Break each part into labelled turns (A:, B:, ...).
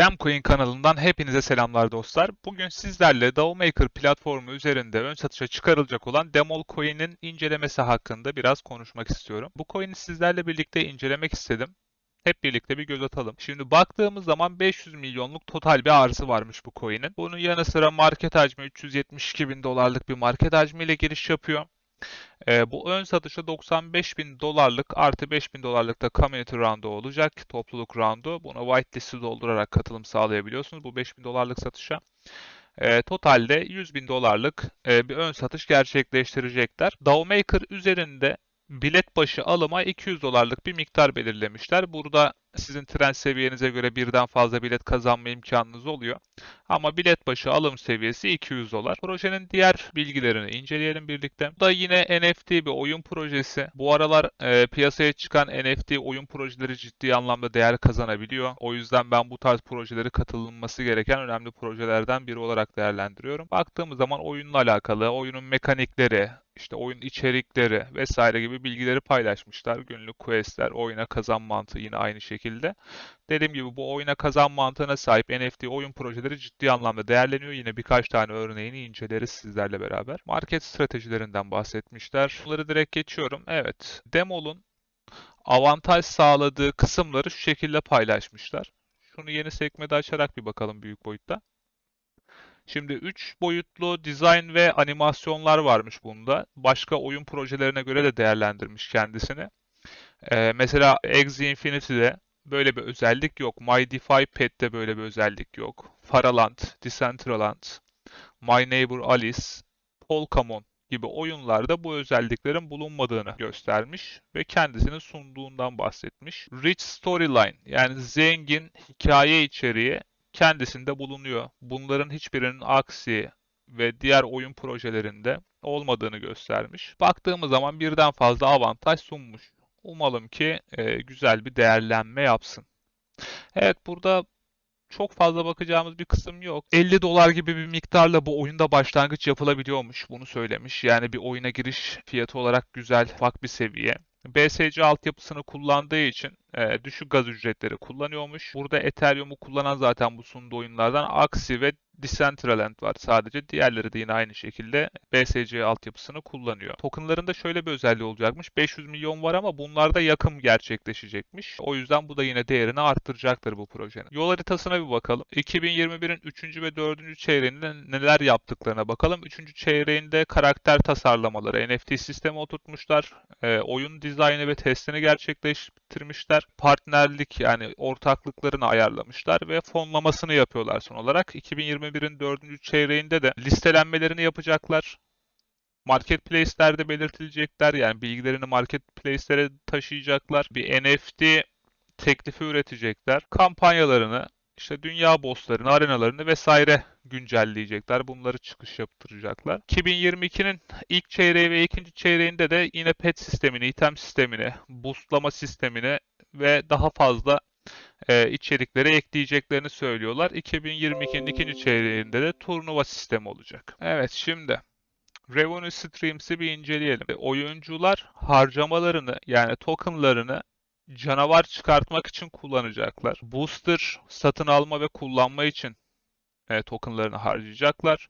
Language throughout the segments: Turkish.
A: Gemcoin kanalından hepinize selamlar dostlar. Bugün sizlerle DAOmaker platformu üzerinde ön satışa çıkarılacak olan Demol Coin'in incelemesi hakkında biraz konuşmak istiyorum. Bu coin'i sizlerle birlikte incelemek istedim. Hep birlikte bir göz atalım. Şimdi baktığımız zaman 500 milyonluk total bir arzı varmış bu coin'in. Bunun yanı sıra market hacmi 372 bin dolarlık bir market hacmiyle giriş yapıyor. Ee, bu ön satışa 95 bin dolarlık artı 5 bin dolarlık da community round'u olacak. Topluluk round'u. Buna whitelist'i doldurarak katılım sağlayabiliyorsunuz bu 5 bin dolarlık satışa. Ee, totalde 100 bin dolarlık e, bir ön satış gerçekleştirecekler. DAOmaker üzerinde bilet başı alıma 200 dolarlık bir miktar belirlemişler. Burada sizin trend seviyenize göre birden fazla bilet kazanma imkanınız oluyor. Ama bilet başı alım seviyesi 200 dolar. Projenin diğer bilgilerini inceleyelim birlikte. Bu da yine NFT bir oyun projesi. Bu aralar e, piyasaya çıkan NFT oyun projeleri ciddi anlamda değer kazanabiliyor. O yüzden ben bu tarz projeleri katılınması gereken önemli projelerden biri olarak değerlendiriyorum. Baktığımız zaman oyunla alakalı, oyunun mekanikleri, işte oyun içerikleri vesaire gibi bilgileri paylaşmışlar. Günlük questler, oyuna kazan mantığı yine aynı şekilde. Dediğim gibi bu oyuna kazan mantığına sahip NFT oyun projeleri ciddi anlamda değerleniyor. Yine birkaç tane örneğini inceleriz sizlerle beraber. Market stratejilerinden bahsetmişler. Bunları direkt geçiyorum. Evet. Demol'un avantaj sağladığı kısımları şu şekilde paylaşmışlar. Şunu yeni sekmede açarak bir bakalım büyük boyutta. Şimdi 3 boyutlu dizayn ve animasyonlar varmış bunda. Başka oyun projelerine göre de değerlendirmiş kendisini. Ee, mesela Axie Infinity'de böyle bir özellik yok. MyDeFi Pet'te böyle bir özellik yok. Faraland, Decentraland, My Neighbor Alice, Polkamon gibi oyunlarda bu özelliklerin bulunmadığını göstermiş ve kendisini sunduğundan bahsetmiş. Rich Storyline yani zengin hikaye içeriği kendisinde bulunuyor. Bunların hiçbirinin aksi ve diğer oyun projelerinde olmadığını göstermiş. Baktığımız zaman birden fazla avantaj sunmuş. Umalım ki e, güzel bir değerlenme yapsın. Evet burada çok fazla bakacağımız bir kısım yok. 50 dolar gibi bir miktarla bu oyunda başlangıç yapılabiliyormuş. Bunu söylemiş. Yani bir oyuna giriş fiyatı olarak güzel, ufak bir seviye. BSC altyapısını kullandığı için e, düşük gaz ücretleri kullanıyormuş. Burada Ethereum'u kullanan zaten bu sunduğu oyunlardan Axie ve Decentraland var sadece. Diğerleri de yine aynı şekilde BSC altyapısını kullanıyor. Tokenlarında şöyle bir özelliği olacakmış. 500 milyon var ama bunlarda yakım gerçekleşecekmiş. O yüzden bu da yine değerini arttıracaktır bu projenin. Yol haritasına bir bakalım. 2021'in 3. ve 4. çeyreğinde neler yaptıklarına bakalım. 3. çeyreğinde karakter tasarlamaları, NFT sistemi oturtmuşlar. E, oyun dizaynı ve testini gerçekleştirmişler. Partnerlik yani ortaklıklarını ayarlamışlar ve fonlamasını yapıyorlar son olarak. 2021'in 4. çeyreğinde de listelenmelerini yapacaklar. Marketplace'lerde belirtilecekler. Yani bilgilerini marketplace'lere taşıyacaklar. Bir NFT teklifi üretecekler. Kampanyalarını, işte dünya bosslarını, arenalarını vesaire güncelleyecekler. Bunları çıkış yaptıracaklar. 2022'nin ilk çeyreği ve ikinci çeyreğinde de yine pet sistemini, item sistemini, boostlama sistemini ve daha fazla e, içerikleri ekleyeceklerini söylüyorlar. 2022'nin ikinci çeyreğinde de turnuva sistemi olacak. Evet şimdi Revenue Streams'i bir inceleyelim. E, Oyuncular harcamalarını yani tokenlarını canavar çıkartmak için kullanacaklar. Booster satın alma ve kullanma için e, tokenlarını harcayacaklar.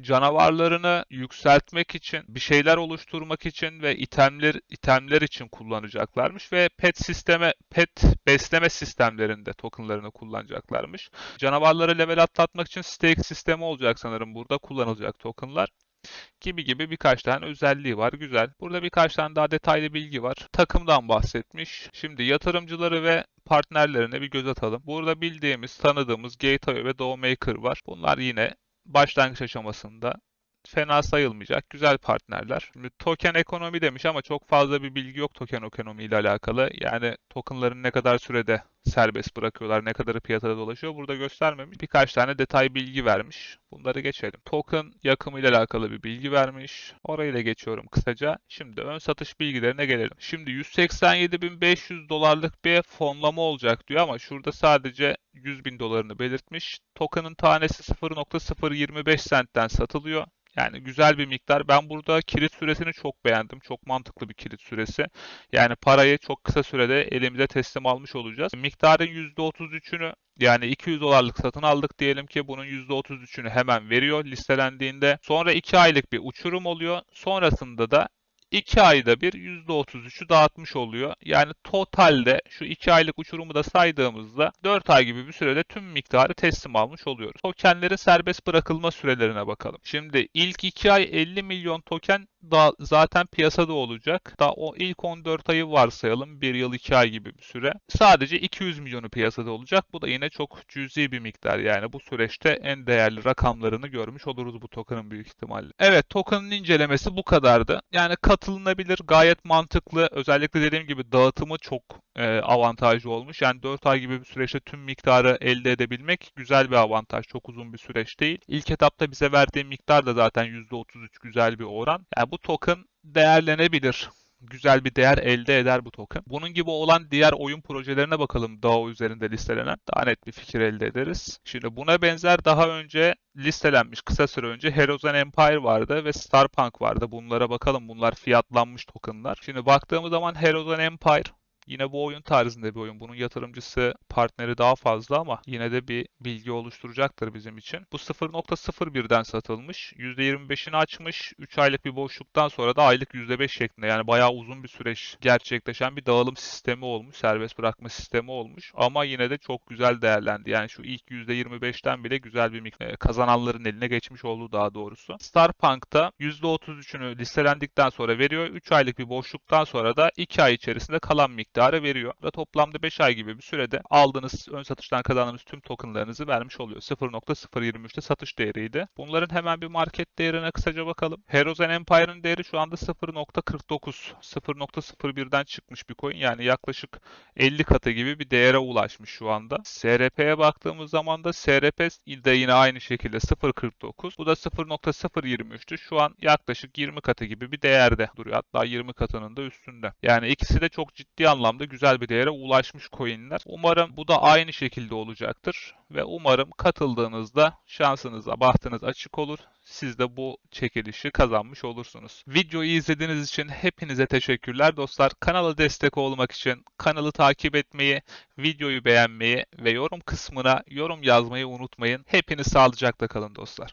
A: Canavarlarını yükseltmek için, bir şeyler oluşturmak için ve itemler itemler için kullanacaklarmış ve pet sisteme, pet besleme sistemlerinde tokenlarını kullanacaklarmış. Canavarları level atlatmak için stake sistemi olacak sanırım burada kullanılacak tokenlar gibi gibi birkaç tane özelliği var. Güzel. Burada birkaç tane daha detaylı bilgi var. Takımdan bahsetmiş. Şimdi yatırımcıları ve partnerlerine bir göz atalım. Burada bildiğimiz, tanıdığımız Gate.io ve DoorMaker var. Bunlar yine başlangıç aşamasında fena sayılmayacak. Güzel partnerler. Şimdi token ekonomi demiş ama çok fazla bir bilgi yok token ekonomi ile alakalı. Yani tokenların ne kadar sürede serbest bırakıyorlar, ne kadarı piyasada dolaşıyor burada göstermemiş. Birkaç tane detay bilgi vermiş. Bunları geçelim. Token yakımı ile alakalı bir bilgi vermiş. Orayı da geçiyorum kısaca. Şimdi ön satış bilgilerine gelelim. Şimdi 187.500 dolarlık bir fonlama olacak diyor ama şurada sadece 100 bin dolarını belirtmiş. Token'ın tanesi 0.025 centten satılıyor. Yani güzel bir miktar. Ben burada kilit süresini çok beğendim. Çok mantıklı bir kilit süresi. Yani parayı çok kısa sürede elimize teslim almış olacağız. Miktarın %33'ünü yani 200 dolarlık satın aldık diyelim ki bunun %33'ünü hemen veriyor listelendiğinde. Sonra 2 aylık bir uçurum oluyor. Sonrasında da 2 ayda bir %33'ü dağıtmış oluyor. Yani totalde şu 2 aylık uçurumu da saydığımızda 4 ay gibi bir sürede tüm miktarı teslim almış oluyoruz. Tokenlerin serbest bırakılma sürelerine bakalım. Şimdi ilk 2 ay 50 milyon token da zaten piyasada olacak. Daha o ilk 14 ayı varsayalım. 1 yıl 2 ay gibi bir süre. Sadece 200 milyonu piyasada olacak. Bu da yine çok cüzi bir miktar. Yani bu süreçte en değerli rakamlarını görmüş oluruz bu token'ın büyük ihtimalle. Evet token'ın incelemesi bu kadardı. Yani katılınabilir, gayet mantıklı. Özellikle dediğim gibi dağıtımı çok e, avantajlı olmuş. Yani 4 ay gibi bir süreçte tüm miktarı elde edebilmek güzel bir avantaj. Çok uzun bir süreç değil. İlk etapta bize verdiği miktar da zaten %33 güzel bir oran. Yani bu token değerlenebilir güzel bir değer elde eder bu token. Bunun gibi olan diğer oyun projelerine bakalım DAO üzerinde listelenen. Daha net bir fikir elde ederiz. Şimdi buna benzer daha önce listelenmiş kısa süre önce Heroes and Empire vardı ve Starpunk vardı. Bunlara bakalım. Bunlar fiyatlanmış tokenlar. Şimdi baktığımız zaman Heroes and Empire Yine bu oyun tarzında bir oyun. Bunun yatırımcısı, partneri daha fazla ama yine de bir bilgi oluşturacaktır bizim için. Bu 0.01'den satılmış. %25'ini açmış. 3 aylık bir boşluktan sonra da aylık %5 şeklinde yani bayağı uzun bir süreç gerçekleşen bir dağılım sistemi olmuş. Serbest bırakma sistemi olmuş. Ama yine de çok güzel değerlendi. Yani şu ilk %25'ten bile güzel bir miktar kazananların eline geçmiş oldu daha doğrusu. Starpunk'ta %33'ünü listelendikten sonra veriyor. 3 aylık bir boşluktan sonra da 2 ay içerisinde kalan miktar miktarı veriyor. Ve toplamda 5 ay gibi bir sürede aldığınız ön satıştan kazandığınız tüm tokenlarınızı vermiş oluyor. 0.023'te satış değeriydi. Bunların hemen bir market değerine kısaca bakalım. Heroes and Empire'ın değeri şu anda 0.49. 0.01'den çıkmış bir coin. Yani yaklaşık 50 katı gibi bir değere ulaşmış şu anda. SRP'ye baktığımız zaman da SRP de yine aynı şekilde 0.49. Bu da 0.023'tü. Şu an yaklaşık 20 katı gibi bir değerde duruyor. Hatta 20 katının da üstünde. Yani ikisi de çok ciddi anlamda anlamda güzel bir değere ulaşmış coinler. Umarım bu da aynı şekilde olacaktır ve umarım katıldığınızda şansınıza bahtınız açık olur. Siz de bu çekilişi kazanmış olursunuz. Videoyu izlediğiniz için hepinize teşekkürler dostlar. Kanala destek olmak için kanalı takip etmeyi, videoyu beğenmeyi ve yorum kısmına yorum yazmayı unutmayın. Hepiniz sağlıcakla kalın dostlar.